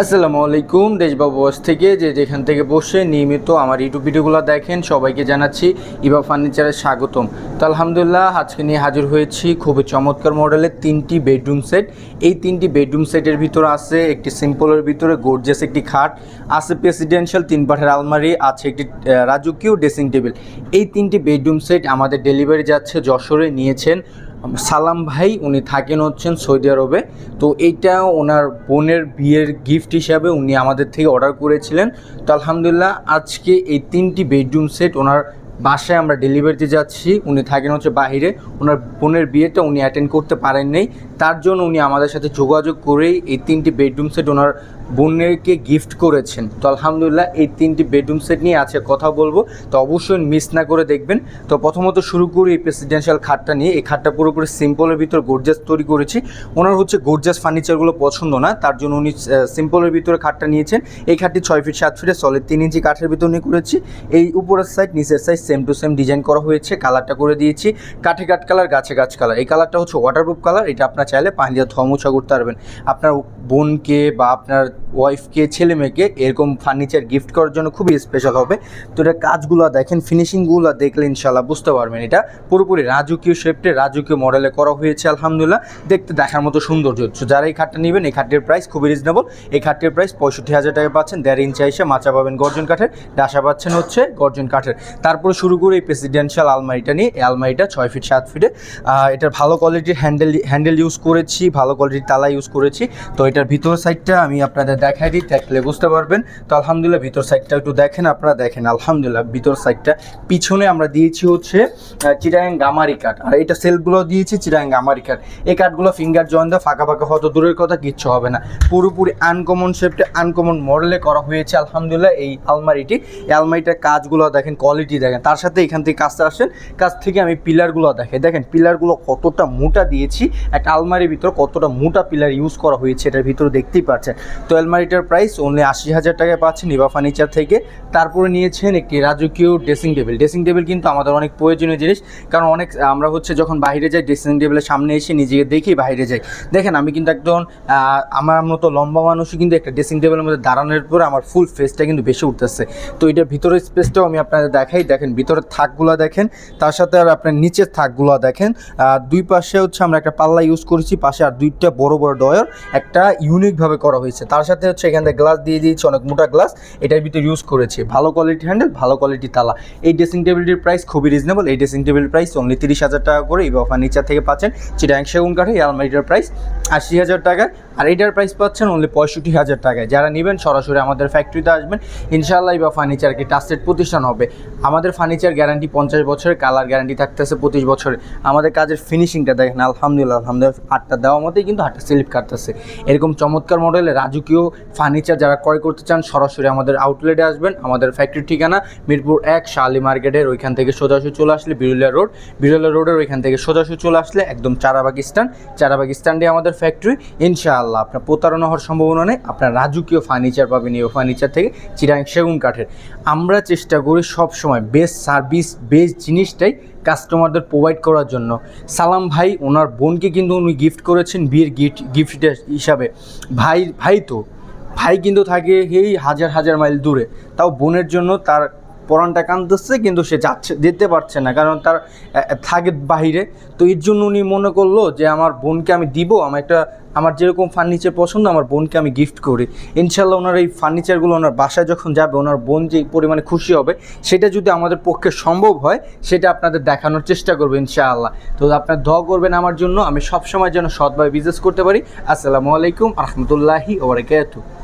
আসসালামু আলাইকুম দেশবাবু বস থেকে যে যেখান থেকে বসে নিয়মিত আমার ইউটিউব ভিডিওগুলো দেখেন, সবাইকে জানাচ্ছি ইবা ফার্নিচারে স্বাগতম। তো আলহামদুলিল্লাহ, আজকে নিয়ে হাজির হয়েছি খুবই চমৎকার মডেলের তিনটি বেডরুম সেট। এই তিনটি বেডরুম সেটের ভিতরে আছে একটি সিম্পলের ভিতরে গোর্জেস একটি খাট, আছে প্রেসিডেন্সিয়াল তিন পাঠের আলমারি, আছে একটি রাজকীয় ড্রেসিং টেবিল এই তিনটি বেডরুম সেট আমাদের ডেলিভারি যাচ্ছে যশোরে নিয়েছেন সালাম ভাই, উনি থাকেন হচ্ছেন সৌদি আরবে। তো এইটা ওনার বোনের বিয়ের গিফট হিসাবে উনি আমাদের থেকে অর্ডার করেছিলেন। তো আলহামদুলিল্লাহ, আজকে এই তিনটি বেডরুম সেট ওনার বাসায় আমরা ডেলিভারিতে যাচ্ছি। উনি থাকেন হচ্ছে বাহিরে। ওনার বোনের বিয়েটা উনি অ্যাটেন্ড করতে পারেন নাই। তার জন্য উনি আমাদের সাথে যোগাযোগ করেই এই তিনটি বেডরুম সেট ওনার বোনেরকে গিফট করেছেন। তো আলহামদুলিল্লাহ এই তিনটি বেডরুম সেট নিয়ে আছে কথা বলব। তো অবশ্যই মিস না করে দেখবেন। তো প্রথমত শুরু করি এই প্রেসিডেন্সিয়াল খাটটা নিয়ে। এই খাটটা পুরোপুরি সিম্পলের ভিতর গোর্জাস তৈরি করেছি। ওনার হচ্ছে গোর্জাস ফার্নিচারগুলো পছন্দ না। তার জন্য উনি সিম্পলের ভিতরে খাটটা নিয়েছেন। এই খাটটি ছয় ফিট সাত ফিটে সলিড তিন ইঞ্চি কাঠের ভিতর নিয়ে করেছি। এই উপরের সাইড নিচের side same to same design করা হয়েছে। কালারটা করে দিয়েছি। কাঠে কাঠ কালার গাছে গাছ কালার এই কালারটা হচ্ছে ওয়াটারপ্রুফ কালার এটা আপনার চাইলে পানি দিয়ে করতে পারবেন আপনার বোনকে বা আপনার ওয়াইফকে ছেলে মেয়েকে এরকম ফার্নিচার গিফট করার জন্য খুবই স্পেশাল হবে। তো এটা কাজগুলো দেখেন ফিনিশিংগুলো দেখলে ইনশাল্লাহ বুঝতে পারবেন এটা। পুরোপুরি রাজকীয় শেপটে রাজকীয় মডেলে করা হয়েছে, আলহামদুলিল্লাহ। দেখতে দেখার মতো সৌন্দর্য। যারা এই খাটটা নেবেন, এই খাটটির প্রাইস খুবই রিজনেবল এই খাটটির প্রাইস পঁয়ষট্টি হাজার টাকা পাচ্ছেন। দেড় ইঞ্চি এসে মাচা পাবেন গর্জন কাঠের। ডাসা পাচ্ছেন হচ্ছে গর্জন কাঠের। তারপরে শুরু করে এই প্রেসিডেন্সিয়াল আলমারিটা নিয়ে, এই আলমারিটা ছয় ফিট সাত ফিটে এটার ভালো কোয়ালিটির হ্যান্ডেল হ্যান্ডেল ইউজ করেছি, ভালো কোয়ালিটির তালা ইউজ করেছি। তো এটার ভিতর সাইডটা আমি আপনাদের দেখাই দিই, দেখলে বুঝতে পারবেন। তো আলহামদুলিল্লাহ ভিতর সাইডটা একটু দেখেন, আপনারা দেখেন। আলহামদুলিল্লাহ ভিতর সাইডটা পিছনে আমরা দিয়েছি হচ্ছে চিরাং গামারি কাঠ। আর এটা সেলগুলো দিয়েছি চিরাং গামারি কাঠ। এই কাঠগুলো ফিঙ্গার জয়েন দেওয়া ফাঁকা ফাঁকা হয়তো দূরের কথা, কিচ্ছু হবে না। পুরোপুরি আনকমন শেপটে আনকমন মডেলে করা হয়েছে আলহামদুলিল্লাহ এই আলমারিটি। এই আলমারিটার কাজগুলো দেখেন কোয়ালিটি দেখেন। তার সাথে এখান থেকে কাজটা আসেন। কাজ থেকে আমি পিলারগুলো দেখে দেখেন পিলারগুলো কতটা মোটা দিয়েছি। একটা আলমারির ভিতর কতটা মোটা পিলার ইউজ করা হয়েছে, এটার ভিতরে দেখতেই পাচ্ছেন। তো আলমারিটার প্রাইস অনলি আশি হাজার টাকায় পাচ্ছেন ইভা ফার্নিচার থেকে। তারপরে নিয়েছেন একটি রাজকীয় ড্রেসিং টেবিল ড্রেসিং টেবিল কিন্তু আমাদের অনেক প্রয়োজনীয় জিনিস, কারণ অনেক, আমরা হচ্ছে যখন বাইরে যাই ড্রেসিং টেবিলের সামনে এসে নিজেকে দেখেই বাইরে যাই। দেখেন, আমি কিন্তু একজন আমার মতো লম্বা মানুষই কিন্তু একটা ড্রেসিং টেবিলের মধ্যে দাঁড়ানোর পরে আমার ফুল ফেসটা কিন্তু বেশি উঠতেছে। তো এটার ভিতরের স্পেসটাও আমি আপনাদের দেখাই। দেখেন, ভিতরের থাকগুলো দেখেন, তার সাথে আর আপনার নিচের থাকগুলো দেখেন। দুই পাশে হচ্ছে আমরা একটা পাল্লা ইউজ করেছি, পাশে আর দুইটা বড় বড় ডয়ার একটা ইউনিকভাবে করা হয়েছে। তার সাথে হচ্ছে এখান থেকে গ্লাস দিয়ে দিয়েছি, অনেক মোটা গ্লাস এটার ভিতরে ইউজ করেছি। ভালো কোয়ালিটি হ্যান্ডেল ভালো কোয়ালিটি তালা। এই ড্রেসিং টেবিলটির প্রাইস খুবই রিজনেবল এই ড্রেসিং টেবিল প্রাইস অনলি তিরিশ হাজার টাকা করে, এই ফার্নিচার থেকে পাচ্ছেন চিটাং সেগুন কাঠে, এই আলমারিটার প্রাইস আশি হাজার টাকা। আর এটার প্রাইস পাচ্ছেন অনলি পঁয়ষট্টি হাজার টাকায়। যারা নেবেন, সরাসরি আমাদের ফ্যাক্টরিতে আসবেন। ইনশাআল্লাহ বা ফার্নিচারকে ট্রাস্টেড প্রতিষ্ঠান হবে। আমাদের ফার্নিচার গ্যারান্টি পঞ্চাশ বছরের কালার গ্যারান্টি থাকতেছে পঁচিশ বছরে আমাদের কাজের ফিনিশিংটা দেখেন, আলহামদুলিল্লাহ আলহামদুলিল্লাহ, আটটা দেওয়া মতেই কিন্তু হাটটা স্লিপ কাটতেছে। এরকম চমৎকার মডেলের রাজকীয় ফার্নিচার যারা ক্রয় করতে চান, সরাসরি আমাদের আউটলেটে আসবেন। আমাদের ফ্যাক্টরির ঠিকানা মিরপুর এক, শালি মার্কেটের ওইখান থেকে সোজাসুজি চলে আসলে বিরুলিয়া রোড। বিরুলিয়া রোডের ওইখান থেকে সোজাসুজি চলে আসলে একদম চারাবাগ স্ট্যান্ড চারাবাগ স্ট্যান্ডে আমাদের ফ্যাক্টরি ইনশাআল্লাহ আপনার প্রতারণা হওয়ার সম্ভাবনা নেই। আপনার রাজকীয় ফার্নিচার পাবেন এই ফার্নিচার থেকে চিরাং সেগুন কাঠের। আমরা চেষ্টা করি সব সময় বেস্ট সার্ভিস বেস্ট জিনিসটাই কাস্টমারদের প্রোভাইড করার জন্য। সালাম ভাই, ওনার বোনকে কিন্তু উনি গিফট করেছেন বিয়ের গিফট গিফট হিসাবে। ভাই ভাই তো, ভাই কিন্তু থাকে এই হাজার হাজার মাইল দূরে। তাও বোনের জন্য তার পরানটা কাঁদতেছে, কিন্তু সে যাচ্ছে, যেতে পারছে না। কারণ তার থাকে বাহিরে। তো এর জন্য উনি মনে করল যে, আমার বোনকে আমি দিব, আমার একটা, আমার যেরকম ফার্নিচার পছন্দ, আমার বোনকে আমি গিফট করি। ইনশাল্লাহ ওনার এই ফার্নিচারগুলো ওনার বাসায় যখন যাবে, ওনার বোন যে পরিমাণে খুশি হবে, সেটা যদি আমাদের পক্ষে সম্ভব হয়, সেটা আপনাদের দেখানোর চেষ্টা করব ইনশাআল্লাহ। তো আপনার দোয়া করবেন আমার জন্য, আমি সবসময় যেন সৎভাবে বিজনেস করতে পারি। আসসালামু আলাইকুম রহমতুল্লাহি ওবরাকাতুহ